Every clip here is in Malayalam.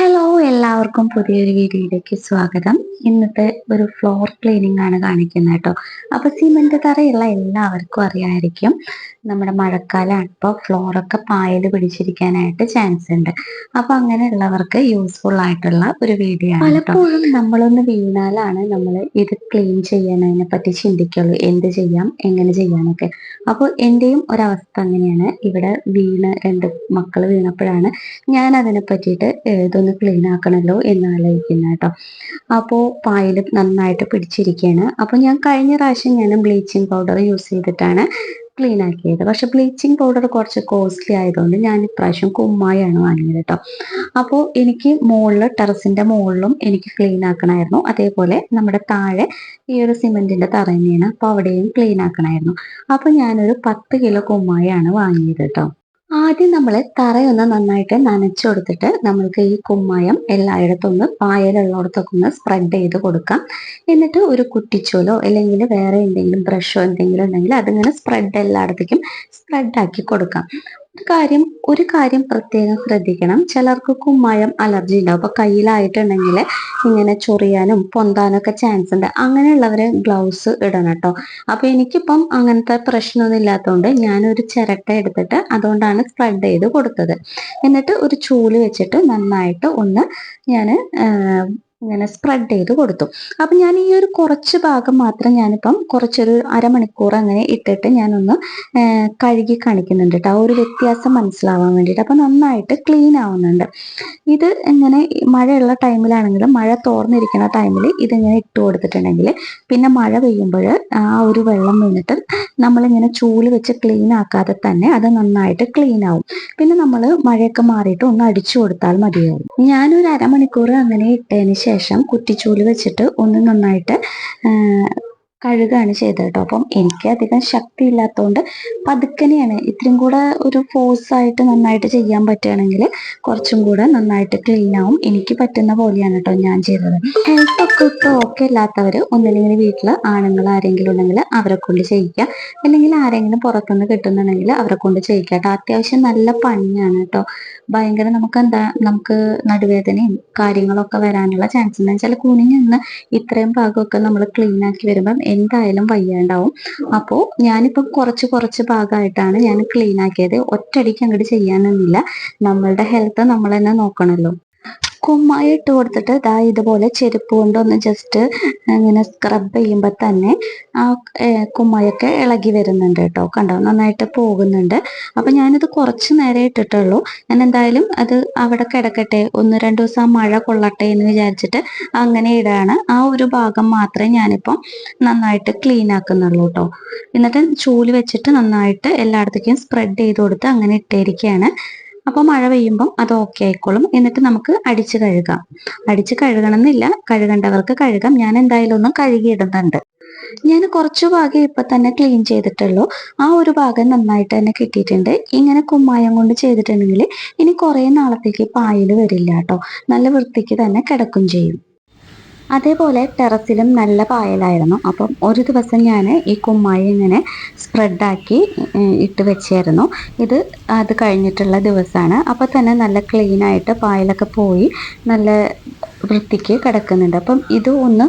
ഹലോ എല്ലാവർക്കും പുതിയൊരു വീഡിയോയിലേക്ക് സ്വാഗതം. ഇന്നത്തെ ഒരു ഫ്ലോർ ക്ലീനിങ് ആണ് കാണിക്കുന്നത് കേട്ടോ. അപ്പൊ സിമെന്റ് തറയുള്ള എല്ലാവർക്കും അറിയാമായിരിക്കും നമ്മുടെ മഴക്കാലമാണ്. ഇപ്പോൾ ഫ്ലോറൊക്കെ പായൽ പിടിച്ചിരിക്കാനായിട്ട് ചാൻസ് ഉണ്ട്. അപ്പൊ അങ്ങനെയുള്ളവർക്ക് യൂസ്ഫുൾ ആയിട്ടുള്ള ഒരു വീഡിയോ ആണ് പലപ്പോഴും നമ്മളൊന്ന് വീണാലാണ് നമ്മൾ ഇത് ക്ലീൻ ചെയ്യാനതിനെ പറ്റി ചിന്തിക്കുള്ളൂ. എന്ത് ചെയ്യാം എങ്ങനെ ചെയ്യാനൊക്കെ അപ്പോൾ എന്റെയും ഒരവസ്ഥ അങ്ങനെയാണ്. ഇവിടെ വീണ് രണ്ട് മക്കൾ വീണപ്പോഴാണ് ഞാൻ അതിനെ പറ്റിയിട്ട് ഏഹ് ഇതൊന്ന് ക്ലീൻ ആക്കണമല്ലോ എന്ന് ആലോചിക്കുന്നത് കേട്ടോ. അപ്പോൾ പായൽ നന്നായിട്ട് പിടിച്ചിരിക്കുകയാണ്. അപ്പോൾ ഞാൻ കഴിഞ്ഞ പ്രാവശ്യം ഞാൻ ബ്ലീച്ചിങ് പൗഡർ യൂസ് ചെയ്തിട്ടാണ് ക്ലീൻ ആക്കിയത്. പക്ഷെ ബ്ലീച്ചിങ് പൗഡർ കുറച്ച് കോസ്റ്റ്ലി ആയതുകൊണ്ട് ഞാൻ ഇപ്രാവശ്യം കുമ്മായാണ് വാങ്ങിയത് കേട്ടോ. അപ്പോൾ എനിക്ക് മുകളിൽ ടെറസിന്റെ മുകളിലും എനിക്ക് ക്ലീൻ ആക്കണമായിരുന്നു. അതേപോലെ നമ്മുടെ താഴെ ഈ ഒരു സിമെന്റിന്റെ തറ അപ്പോൾ അവിടെയും ക്ലീൻ ആക്കണമായിരുന്നു. അപ്പോൾ ഞാനൊരു പത്ത് കിലോ കുമ്മായാണ് വാങ്ങിയത് കേട്ടോ. ആദ്യം നമ്മൾ തറയൊന്ന് നന്നായിട്ട് നനച്ചു കൊടുത്തിട്ട് നമ്മൾക്ക് ഈ കുമ്മായം എല്ലായിടത്തും ഒന്ന് പായലുള്ളിടത്തൊക്കെ ഒന്ന് സ്പ്രെഡ് ചെയ്ത് കൊടുക്കാം. എന്നിട്ട് ഒരു കുറ്റിച്ചോലോ അല്ലെങ്കിൽ വേറെ എന്തെങ്കിലും ബ്രഷോ എന്തെങ്കിലും ഉണ്ടെങ്കിൽ അതിങ്ങനെ സ്പ്രെഡ് എല്ലായിടത്തേക്കും സ്പ്രെഡ് ആക്കി കൊടുക്കാം. ഒരു കാര്യം ഒരു കാര്യം പ്രത്യേകം ശ്രദ്ധിക്കണം. ചിലർക്ക് കുമ്മായം അലർജി ഉണ്ടാവും. അപ്പൊ കയ്യിലായിട്ടുണ്ടെങ്കിൽ ഇങ്ങനെ ചൊറിയാനും പൊന്താനൊക്കെ ചാൻസ് ഉണ്ട്. അങ്ങനെയുള്ളവരെ ഗ്ലൗസ് ഇടണം കേട്ടോ. അപ്പൊ എനിക്കിപ്പം അങ്ങനത്തെ പ്രശ്നമൊന്നും ഇല്ലാത്തതുകൊണ്ട് ഞാനൊരു ചിരട്ട എടുത്തിട്ട് അതുകൊണ്ടാണ് സ്പ്രെഡ് ചെയ്ത് കൊടുത്തത്. എന്നിട്ട് ഒരു ചൂൽ വെച്ചിട്ട് നന്നായിട്ട് ഒന്ന് ഞാൻ ഇങ്ങനെ സ്പ്രെഡ് ചെയ്ത് കൊടുത്തു. അപ്പം ഞാൻ ഈ ഒരു കുറച്ച് ഭാഗം മാത്രം ഞാനിപ്പം കുറച്ചൊരു അരമണിക്കൂർ അങ്ങനെ ഇട്ടിട്ട് ഞാനൊന്ന് കഴുകി കാണിക്കുന്നുണ്ട് കേട്ടോ ആ ഒരു വ്യത്യാസം മനസ്സിലാവാൻ വേണ്ടിയിട്ട്. അപ്പം നന്നായിട്ട് ക്ലീൻ ആവുന്നുണ്ട്. ഇത് ഇങ്ങനെ മഴയുള്ള ടൈമിലാണെങ്കിലും മഴ തോർന്നിരിക്കുന്ന ടൈമിൽ ഇതിങ്ങനെ ഇട്ട് കൊടുത്തിട്ടുണ്ടെങ്കിൽ പിന്നെ മഴ പെയ്യുമ്പോൾ ആ ഒരു വെള്ളം വീണിട്ട് നമ്മളിങ്ങനെ ചൂൽ വെച്ച് ക്ലീൻ ആക്കാതെ തന്നെ അത് നന്നായിട്ട് ക്ലീൻ ആവും. പിന്നെ നമ്മൾ മഴയൊക്കെ മാറിയിട്ട് ഒന്ന് അടിച്ചു കൊടുത്താൽ മതിയാവും. ഞാനൊരു അരമണിക്കൂർ അങ്ങനെ ഇട്ടതിന് ശേഷം കുറ്റിച്ചൂൽ വെച്ചിട്ട് ഒന്ന് നന്നായിട്ട് കഴുകാണ് ചെയ്തത് കേട്ടോ. അപ്പം എനിക്ക് അധികം ശക്തി ഇല്ലാത്തതുകൊണ്ട് പതുക്കനെയാണ്. ഇത്രയും കൂടെ ഒരു ഫോഴ്സ് ആയിട്ട് നന്നായിട്ട് ചെയ്യാൻ പറ്റുകയാണെങ്കിൽ കുറച്ചും കൂടെ നന്നായിട്ട് ക്ലീൻ ആവും. എനിക്ക് പറ്റുന്ന പോലെയാണ് കേട്ടോ ഞാൻ ചെയ്തത്. ഹെൽത്ത് ഒക്കെ ഇപ്പോൾ ഓക്കെ അല്ലാത്തവർ ഒന്നില്ലെങ്കിൽ വീട്ടിൽ ആണുങ്ങൾ ആരെങ്കിലും ഉണ്ടെങ്കിൽ അവരെ കൊണ്ട് ചെയ്യിക്കുക അല്ലെങ്കിൽ ആരെങ്കിലും പുറത്തുനിന്ന് കിട്ടുന്നുണ്ടെങ്കിൽ അവരെ കൊണ്ട് ചെയ്യിക്കുക കേട്ടോ. അത്യാവശ്യം നല്ല പണിയാണ് കേട്ടോ. ഭയങ്കര നമുക്ക് എന്താ നമുക്ക് നടുവേദനയും കാര്യങ്ങളൊക്കെ വരാനുള്ള ചാൻസ് ഉണ്ട് വെച്ചാൽ കുനിഞ്ഞ് ഇത്രയും ഭാഗമൊക്കെ നമ്മൾ ക്ലീൻ ആക്കി വരുമ്പം എന്തായാലും വയ്യാണ്ടാവും. അപ്പോൾ ഞാനിപ്പോൾ കുറച്ച് കുറച്ച് ഭാഗമായിട്ടാണ് ഞാൻ ക്ലീൻ ആക്കിയത്. ഒറ്റയടിക്ക് അങ്ങോട്ട് ചെയ്യാനൊന്നുമില്ല. നമ്മളുടെ ഹെൽത്ത് നമ്മൾ തന്നെ നോക്കണമല്ലോ കുമ്മായി ഇട്ട് കൊടുത്തിട്ട് ദാ ഇതുപോലെ ചെരുപ്പ് കൊണ്ടൊന്ന് ജസ്റ്റ് ഇങ്ങനെ സ്ക്രബ് ചെയ്യുമ്പോൾ തന്നെ ആ കുമ്മായൊക്കെ ഇളകി വരുന്നുണ്ട് കേട്ടോ. കണ്ടോ? നന്നായിട്ട് പോകുന്നുണ്ട്. അപ്പം ഞാനിത് കുറച്ച് നേരം ഇട്ടിട്ടുള്ളൂ. ഞാൻ എന്തായാലും അത് അവിടെ കിടക്കട്ടെ. ഒന്ന് രണ്ട് ദിവസം മഴ കൊള്ളട്ടെ എന്ന് വിചാരിച്ചിട്ട് അങ്ങനെ ഇടാണ്. ആ ഒരു ഭാഗം മാത്രമേ ഞാനിപ്പം നന്നായിട്ട് ക്ലീൻ ആക്കുന്നുള്ളൂ കേട്ടോ. എന്നിട്ട് ചൂൽ വെച്ചിട്ട് നന്നായിട്ട് എല്ലായിടത്തേക്കും സ്പ്രെഡ് ചെയ്ത് കൊടുത്ത് അങ്ങനെ ഇട്ടിരിക്കുകയാണ് അപ്പോൾ മഴ പെയ്യുമ്പോൾ അത് ഓക്കെ ആയിക്കോളും. എന്നിട്ട് നമുക്ക് അടിച്ച് കഴുകാം. അടിച്ച് കഴുകണം എന്നില്ല കഴുകേണ്ടവർക്ക് കഴുകാം. ഞാൻ എന്തായാലും ഒന്ന് കഴുകിയിടുന്നുണ്ട്. ഞാൻ കുറച്ചു ഭാഗം ഇപ്പൊ തന്നെ ക്ലീൻ ചെയ്തിട്ടുള്ളൂ. ആ ഒരു ഭാഗം നന്നായിട്ട് തന്നെ കിട്ടിയിട്ടുണ്ട്. ഇങ്ങനെ കുമ്മായം കൊണ്ട് ചെയ്തിട്ടുണ്ടെങ്കിൽ ഇനി കുറേ നാളത്തേക്ക് പായൽ വരില്ല കേട്ടോ. നല്ല വൃത്തിക്ക് തന്നെ കിടക്കും ചെയ്യും. അതേപോലെ ടെറസിലും നല്ല പായലായിരുന്നു. അപ്പം ഒരു ദിവസം ഞാൻ ഈ കുമ്മായി ഇങ്ങനെ സ്പ്രെഡാക്കി ഇട്ട് വെച്ചായിരുന്നു. ഇത് അത് കഴിഞ്ഞിട്ടുള്ള ദിവസമാണ് അപ്പോൾ തന്നെ നല്ല ക്ലീനായിട്ട് പായലൊക്കെ പോയി നല്ല വൃത്തിക്ക് കിടക്കുന്നുണ്ട്. അപ്പം ഇത് ഒന്ന്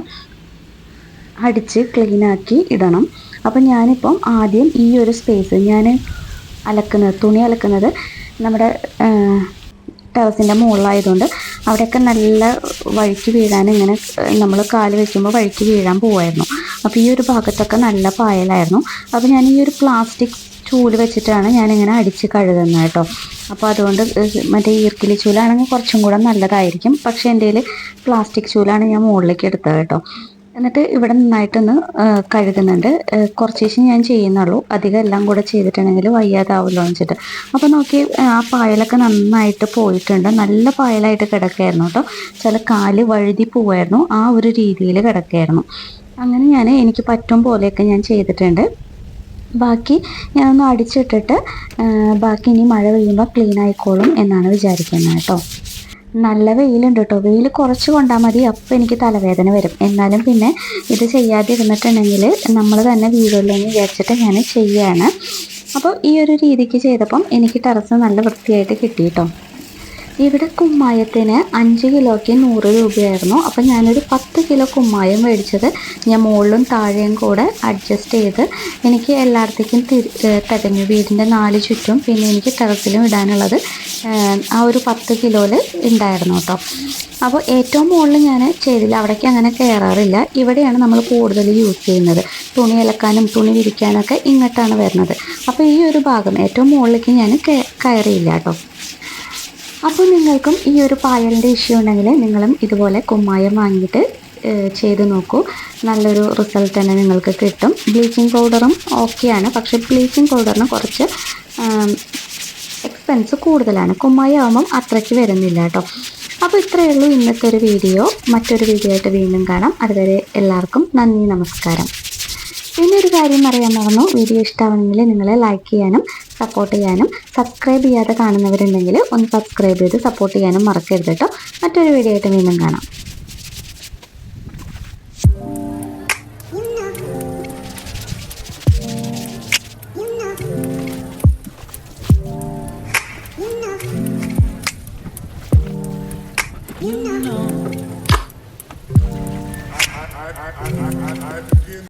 അടിച്ച് ക്ലീനാക്കി ഇടണം. അപ്പം ഞാനിപ്പം ആദ്യം ഈ ഒരു സ്പേസ് ഞാൻ അലക്കുന്നത് തുണി അലക്കുന്നത് നമ്മുടെ ടെറസിന്റെ മുകളിലായതുകൊണ്ട് അവിടെയൊക്കെ നല്ല വഴിക്ക് വീഴാൻ ഇങ്ങനെ നമ്മൾ കാൽ വയ്ക്കുമ്പോൾ വഴിക്ക് വീഴാൻ പോവായിരുന്നു. അപ്പോൾ ഈ ഒരു ഭാഗത്തൊക്കെ നല്ല പായലായിരുന്നു. അപ്പോൾ ഞാൻ ഈ ഒരു പ്ലാസ്റ്റിക് ചൂൽ വെച്ചിട്ടാണ് ഞാനിങ്ങനെ അടിച്ച് കഴുകുന്നത് കേട്ടോ. അപ്പോൾ അതുകൊണ്ട് മറ്റേ ഈർക്കിലി ചൂലാണെങ്കിൽ കുറച്ചും കൂടെ നല്ലതായിരിക്കും. പക്ഷേ എന്റെ പ്ലാസ്റ്റിക് ചൂലാണ് ഞാൻ മുകളിലേക്ക് എടുത്തത് കേട്ടോ. എന്നിട്ട് ഇവിടെ നന്നായിട്ടൊന്ന് കഴുകുന്നുണ്ട്. കുറച്ച് ശേഷം ഞാൻ ചെയ്യുന്നുള്ളൂ. അധികം എല്ലാം കൂടെ ചെയ്തിട്ടുണ്ടെങ്കിൽ വയ്യാതാവുമല്ലോ വെച്ചിട്ട്. അപ്പോൾ നോക്കി ആ പായലൊക്കെ നന്നായിട്ട് പോയിട്ടുണ്ട്. നല്ല പായലായിട്ട് കിടക്കുകയായിരുന്നു കേട്ടോ. ചില കാൽ വഴുതി പോവായിരുന്നു. ആ ഒരു രീതിയിൽ കിടക്കുകയായിരുന്നു അങ്ങനെ ഞാൻ എനിക്ക് പറ്റും പോലെയൊക്കെ ഞാൻ ചെയ്തിട്ടുണ്ട്. ബാക്കി ഞാനൊന്ന് അടിച്ചിട്ടിട്ട് ബാക്കി ഇനി മഴ പെയ്യുമ്പോൾ ക്ലീൻ ആയിക്കോളും എന്നാണ് വിചാരിക്കുന്നത് കേട്ടോ. നല്ല വെയിലുണ്ട് കേട്ടോ വെയിൽ കുറച്ച് കൊണ്ടാൽ മതി അപ്പോൾ എനിക്ക് തലവേദന വരും. എന്നാലും പിന്നെ ഇത് ചെയ്യാതെ ഇരുന്നിട്ടുണ്ടെങ്കിൽ നമ്മൾ തന്നെ വീഴുമല്ലോ എന്ന് വിചാരിച്ചിട്ട് ഞാൻ ചെയ്യുകയാണ് അപ്പോൾ ഈ ഒരു രീതിക്ക് ചെയ്തപ്പം എനിക്ക് ടെറസ് നല്ല വൃത്തിയായിട്ട് കിട്ടി കേട്ടോ ഇവിടെ കുമ്മായത്തിന് അഞ്ച് കിലോയ്ക്ക് നൂറ് രൂപയായിരുന്നു. അപ്പം ഞാനൊരു പത്ത് കിലോ കുമ്മായം മേടിച്ചത് ഞാൻ മുകളിലും താഴെയും കൂടെ അഡ്ജസ്റ്റ് ചെയ്ത് എനിക്ക് എല്ലായിടത്തേക്കും തികഞ്ഞു. വീടിന്റെ നാല് ചുറ്റും പിന്നെ എനിക്ക് ടെറസിലും ഇടാനുള്ളത് ആ ഒരു പത്ത് കിലോയിൽ ഉണ്ടായിരുന്നു കേട്ടോ. അപ്പോൾ ഏറ്റവും മുകളിൽ ഞാൻ ചെയ്തില്ല. അവിടേക്ക് അങ്ങനെ കയറാറില്ല. ഇവിടെയാണ് നമ്മൾ കൂടുതൽ യൂസ് ചെയ്യുന്നത്. തുണി അലക്കാനും തുണി വിരിക്കാനൊക്കെ ഇങ്ങോട്ടാണ് വരുന്നത്. അപ്പോൾ ഈ ഒരു ഭാഗം ഏറ്റവും മുകളിലേക്ക് ഞാൻ കയറിയില്ല കേട്ടോ. അപ്പോൾ നിങ്ങൾക്കും ഈ ഒരു പായലിന്റെ ഇഷ്യൂ ഉണ്ടെങ്കിൽ നിങ്ങളും ഇതുപോലെ കുമ്മായം വാങ്ങിയിട്ട് ചെയ്ത് നോക്കൂ. നല്ലൊരു റിസൾട്ട് തന്നെ നിങ്ങൾക്ക് കിട്ടും. ബ്ലീച്ചിങ് പൗഡറും ഓക്കെയാണ് പക്ഷേ ബ്ലീച്ചിങ് പൗഡറിന് കുറച്ച് എക്സ്പെൻസ് കൂടുതലാണ്. കുമ്മായി ആകുമ്പം അത്രയ്ക്ക് വരുന്നില്ല കേട്ടോ. അപ്പോൾ ഇത്രയേ ഉള്ളൂ ഇന്നത്തെ ഒരു വീഡിയോ. മറ്റൊരു വീഡിയോ ആയിട്ട് വീണ്ടും കാണാം. അതുവരെ എല്ലാവർക്കും നന്ദി നമസ്കാരം. പിന്നെ ഒരു കാര്യം അറിയാൻ മറന്നു. വീഡിയോ ഇഷ്ടമാണെങ്കിൽ നിങ്ങൾ ലൈക്ക് ചെയ്യാനും സപ്പോർട്ട് ചെയ്യാനും സബ്സ്ക്രൈബ് ചെയ്യാതെ കാണുന്നവരുണ്ടെങ്കിൽ ഒന്ന് സബ്സ്ക്രൈബ് ചെയ്ത് സപ്പോർട്ട് ചെയ്യാനും മറക്കരുത് കേട്ടോ മറ്റൊരു വീഡിയോ ആയിട്ട് വീണ്ടും കാണാം.